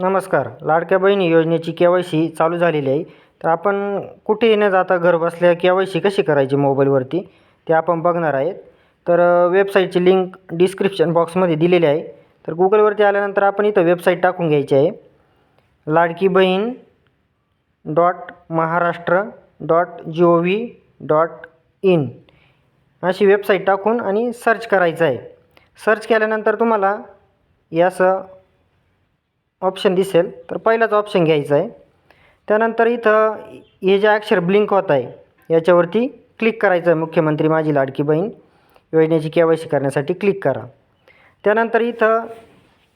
नमस्कार. लाडक्या बहिणी योजनेची के वाय सी चालू झालेली आहे. तर आपण कुठेही न जाता घर बसल्या के वाय सी कशी करायची मोबाईलवरती ते आपण बघणार आहेत. तर वेबसाईटची लिंक डिस्क्रिप्शन बॉक्समध्ये दिलेली आहे. तर गुगलवरती आल्यानंतर आपण इथं वेबसाईट टाकून घ्यायची आहे. Ladki Bahin dot Maharashtra dot G O V dot in अशी वेबसाईट टाकून आणि सर्च करायचं आहे. सर्च केल्यानंतर तुम्हाला याचं ऑप्शन दिसेल. तर पहिलाच ऑप्शन घ्यायचा आहे. त्यानंतर इथं हे जे अक्षर ब्लिंक होत आहे याच्यावरती क्लिक करायचं आहे मुख्यमंत्री माझी लाडकी बहीण. योजनेची के वाय सी करण्यासाठी क्लिक करा. त्यानंतर इथं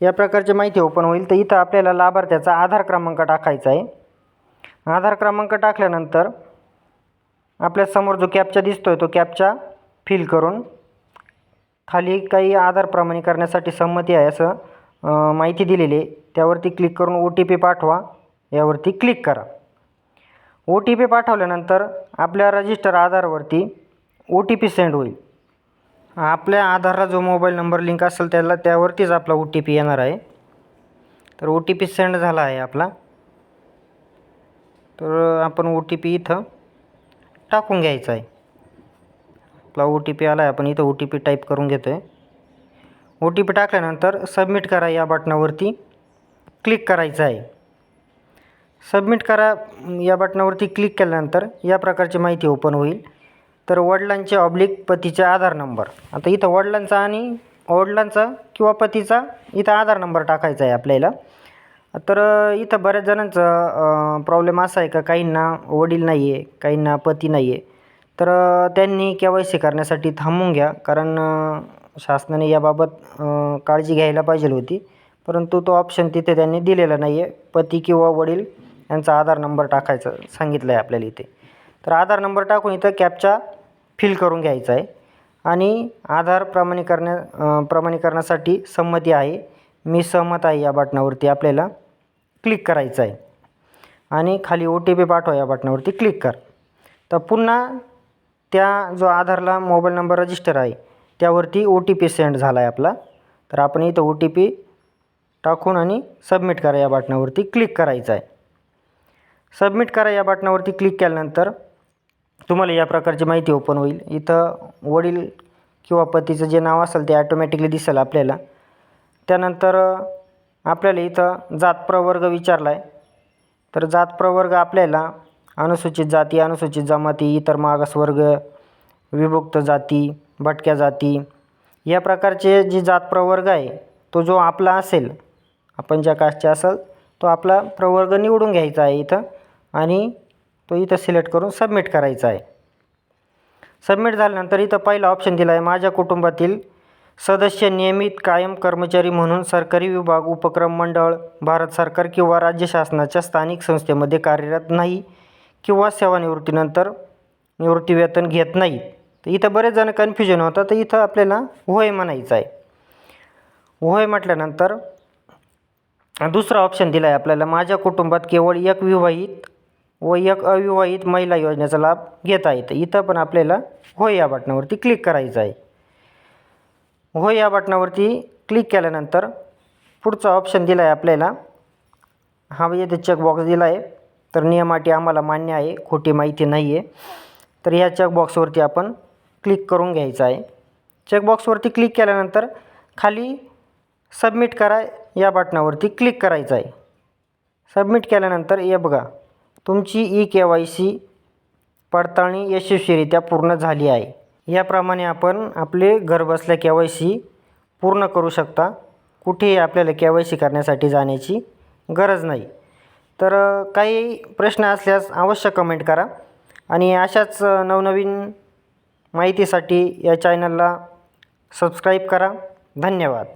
या प्रकारची माहिती ओपन होईल. तर इथं आपल्याला लाभार्थ्याचा आधार क्रमांक टाकायचा आहे. आधार क्रमांक टाकल्यानंतर आपल्यासमोर जो कॅपचा दिसतो आहे तो कॅपचा फिल करून खाली काही आधार प्रमाणीकरणासाठी संमती आहे असं माहिती दिलेली आहे. त्यावरती क्लिक करून ओ टी पी पाठवा. यावरती क्लिक करा. ओ टी पी पाठवल्यानंतर आपल्या रजिस्टर आधारवरती ओ टी पी सेंड होईल. आपल्या आधारला जो मोबाईल नंबर लिंक असेल त्याला त्यावरतीच आपला ओ टी पी येणार आहे. तर ओ टी पी सेंड झाला आहे आपला. तर आपण ओ टी पी इथं टाकून घ्यायचा आहे. आपला ओ टी पी आला आहे आपण इथं ओ टी पी टाईप करून घेतो आहे ओ टी पी टाकल्यानंतर सबमिट करा या बटनावरती क्लिक करायचं आहे. सबमिट करा या बटनावरती क्लिक केल्यानंतर या प्रकारची माहिती ओपन होईल. तर वडिलांचे ऑब्लिक पतीचा आधार नंबर. आता इथं वडिलांचा आणि वडिलांचा किंवा पतीचा इथं आधार नंबर टाकायचा आहे आपल्याला. तर इथं बऱ्याच जणांचा प्रॉब्लेम असा आहे का? काहींना वडील नाही आहे काहींना पती नाही आहे तर त्यांनी के वाय सी करण्यासाठी थांबून घ्या. कारण शासनाने याबाबत काळजी घ्यायला पाहिजे होती. परंतु तो ऑप्शन तिथे त्यांनी दिलेला नाही आहे पती किंवा वडील यांचा आधार नंबर टाकायचा सांगितलं आहे आपल्याला इथे. तर आधार नंबर टाकून इथं कॅपचा फिल करून घ्यायचा आहे. आणि आधार प्रमाणीकरण्या प्रमाणीकरणासाठी संमती आहे. मी सहमत आहे या बटणावरती आपल्याला क्लिक करायचं आहे. आणि खाली ओ टी पी पाठवा या बटणावरती क्लिक कर. तर पुन्हा त्या जो आधारला मोबाईल नंबर रजिस्टर आहे त्यावरती ओ टी पी सेंड झाला आहे आपला. तर आपण इथं ओ टी पी टाकून आणि सबमिट करा या बटणावरती क्लिक करायचं आहे. सबमिट करा या बटणावरती क्लिक केल्यानंतर तुम्हाला या प्रकारची माहिती ओपन होईल. इथं वडील किंवा पतीचं जे नाव असेल ते ॲटोमॅटिकली दिसेल आपल्याला. त्यानंतर आपल्याला इथं जात प्रवर्ग विचारला आहे तर जात प्रवर्ग आपल्याला अनुसूचित जाती अनुसूचित जमाती इतर मागासवर्ग विभुक्त जाती भटक्या जाती या प्रकारचे जी जात प्रवर्ग आहे तो जो आपला असेल आपण ज्या कास्टचे असेल तो आपला प्रवर्ग निवडून घ्यायचा आहे इथं आणि तो इथं सिलेक्ट करून सबमिट करायचा आहे. सबमिट झाल्यानंतर इथं पहिला ऑप्शन दिला आहे माझ्या कुटुंबातील सदस्य नियमित कायम कर्मचारी म्हणून सरकारी विभाग उपक्रम मंडळ भारत सरकार किंवा राज्य शासनाच्या स्थानिक संस्थेमध्ये कार्यरत नाही किंवा सेवानिवृत्तीनंतर निवृत्तीवेतन घेत नाही. तर इथं बरेच जण कन्फ्युजन होतं तर इथं आपल्याला होय म्हणायचं आहे. होय म्हटल्यानंतर दुसरा ऑप्शन दिला आहे आपल्याला माझ्या कुटुंबात केवळ एक विवाहित व एक अविवाहित महिला योजनेचा लाभ घेता येतं. इथं पण आपल्याला होय या बटनावरती क्लिक करायचं आहे. हो या बटनावरती क्लिक केल्यानंतर पुढचा ऑप्शन दिला आहे आपल्याला. हा इथे चेकबॉक्स दिला आहे तर नियमाटी आम्हाला मान्य आहे खोटी माहिती नाही आहे तर ह्या चेकबॉक्सवरती आपण क्लिक करून घ्यायचं आहे. चेकबॉक्सवरती क्लिक केल्यानंतर खाली सबमिट करा. या बटणावरती क्लिक करायचं आहे. सबमिट केल्यानंतर हे बघा तुमची ई के वाय सी पडताळणी यशस्वीरित्या पूर्ण झाली आहे. याप्रमाणे आपण आपले घरबसल्या के वाय सी पूर्ण करू शकता. कुठेही आपल्याला के वाय सी करण्यासाठी जाण्याची गरज नाही. तर काही प्रश्न असल्यास अवश्य कमेंट करा आणि अशाच नवनवीन माहितीसाठी या चॅनलला सबस्क्राईब करा. धन्यवाद.